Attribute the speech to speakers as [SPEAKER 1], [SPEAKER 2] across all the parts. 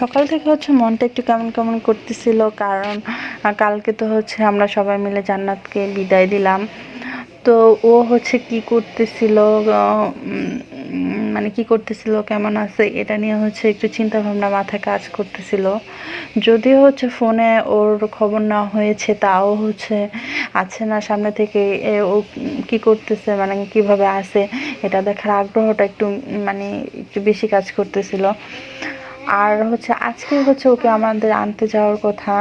[SPEAKER 1] সকাল থেকে হচ্ছে মনটা একটু কেমন কেমন করতেছিল, কারণ কালকে তো হচ্ছে আমরা সবাই মিলে জান্নাতকে বিদায় দিলাম। তো ও হচ্ছে কি করতেছিল মানে কি করতেছিল, কেমন আছে এটা নিয়ে হচ্ছে একটু চিন্তা ভাবনা মাথায় কাজ করতেছিল। যদিও হচ্ছে ফোনে ওর খবর না হয়েছে, তাও হচ্ছে আছে না সামনে থেকে ও কি করতেছে মানে কীভাবে আছে, এটা দেখার আগ্রহটা একটু মানে একটু বেশি কাজ করতেছিল। আর হচ্ছে আজকে হচ্ছে ওকে আমাদের আনতে যাওয়ার কথা,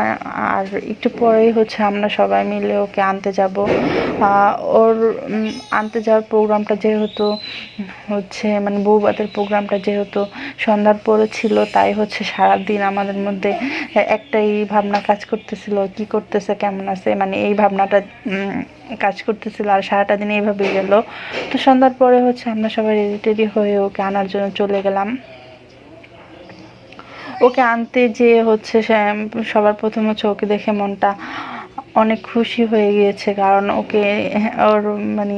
[SPEAKER 1] আর একটু পরেই হচ্ছে আমরা সবাই মিলে ওকে আনতে যাব। ওর আনতে যাওয়ার প্রোগ্রামটা যেহেতু, হচ্ছে মানে বউবাতের প্রোগ্রামটা যেহেতু সন্ধ্যার পরে ছিল, তাই হচ্ছে সারাদিন আমাদের মধ্যে একটাই ভাবনা কাজ করতেছিল, কি করতেছে, কেমন আছে মানে এই ভাবনাটা কাজ করতেছিল, আর সারাটা দিন এইভাবেই গেল। তো সন্ধ্যার পরে হচ্ছে আমরা সবাই রেডি টেডি হয়ে ওকে আনার জন্য চলে গেলাম। ওকে আনতে যে হচ্ছে সবার প্রথম হচ্ছে ওকে দেখে মনটা অনেক খুশি হয়ে গিয়েছে। কারণ ওকে, ওর মানে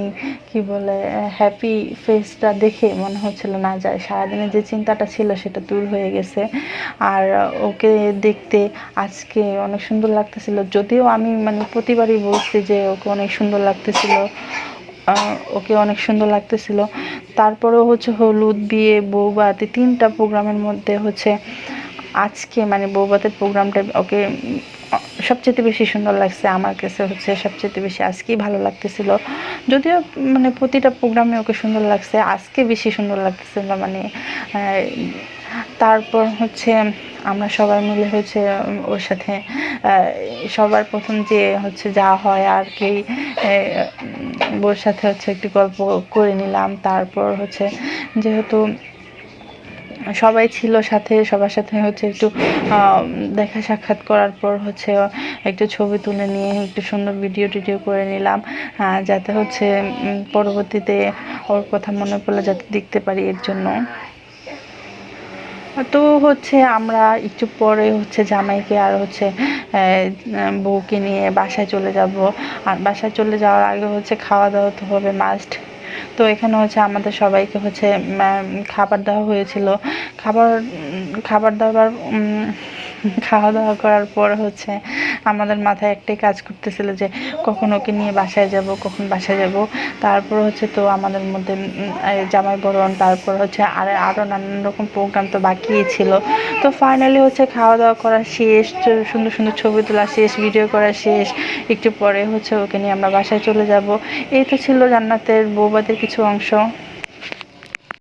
[SPEAKER 1] কি বলে হ্যাপি ফেসটা দেখে মনে হচ্ছিল না যায় সারাদিনে যে চিন্তাটা ছিল সেটা দূর হয়ে গেছে। আর ওকে দেখতে আজকে অনেক সুন্দর লাগতেছিল। যদিও আমি মানে প্রতিবারই বলছি যে ওকে অনেক সুন্দর লাগতেছিল ওকে অনেক সুন্দর লাগতেছিল। তারপরেও হচ্ছে হলুদ বিয়ে এই তিনটা প্রোগ্রামের মধ্যে হচ্ছে আজকে মানে বৌবাতের প্রোগ্রামটা ওকে সবচেয়ে বেশি সুন্দর লাগছে, আমার কাছে হচ্ছে সবচেয়ে বেশি আজকেই ভালো লাগতেছিল। যদিও মানে প্রতিটা প্রোগ্রামে ওকে সুন্দর লাগছে, আজকে বেশি সুন্দর লাগতেছিল মানে তারপর হচ্ছে আমরা সবাই মিলে হচ্ছে ওর সাথে সবার প্রথম যে হচ্ছে যা হয় আর কি ওর সাথে হচ্ছে একটু গল্প করে নিলাম। তারপর হচ্ছে যেহেতু সবাই ছিল সাথে, সবার সাথে হচ্ছে একটু দেখা সাক্ষাৎ করার পর হচ্ছে একটু ছবি তুলে নিয়ে, একটু সুন্দর ভিডিও টিডিও করে নিলাম। যাতে হচ্ছে পরবর্তীতে ওর কথা মনে পড়লে যাতে দেখতে পারি এর জন্য। তো হচ্ছে আমরা একটু পরে হচ্ছে জামাইকে আর হচ্ছে বউকে নিয়ে বাসায় চলে যাব। আর বাসায় চলে যাওয়ার আগে হচ্ছে খাওয়া দাওয়া তো হবে মাস্ট তো এখানে হচ্ছে আমাদের সবাইকে হচ্ছে খাবার দেওয়া হয়েছিল। খাবার খাবার দাবার খাওয়া দাওয়া করার পর হচ্ছে আমাদের মাথায় একটাই কাজ করতেছিল যে কখন ওকে নিয়ে বাসায় যাব, কখন বাসায় যাব। তারপর হচ্ছে তো আমাদের মধ্যে জামাই বরণ, তারপর হচ্ছে আর আরও নানান রকম প্রোগ্রাম তো বাকিই ছিল। তো ফাইনালি হচ্ছে খাওয়া দাওয়া করা শেষ সুন্দর সুন্দর ছবি তোলা শেষ ভিডিও করা শেষ। একটু পরে হচ্ছে ওকে নিয়ে আমরা বাসায় চলে যাব। এই তো ছিল জান্নাতের বৌবাদের কিছু অংশ।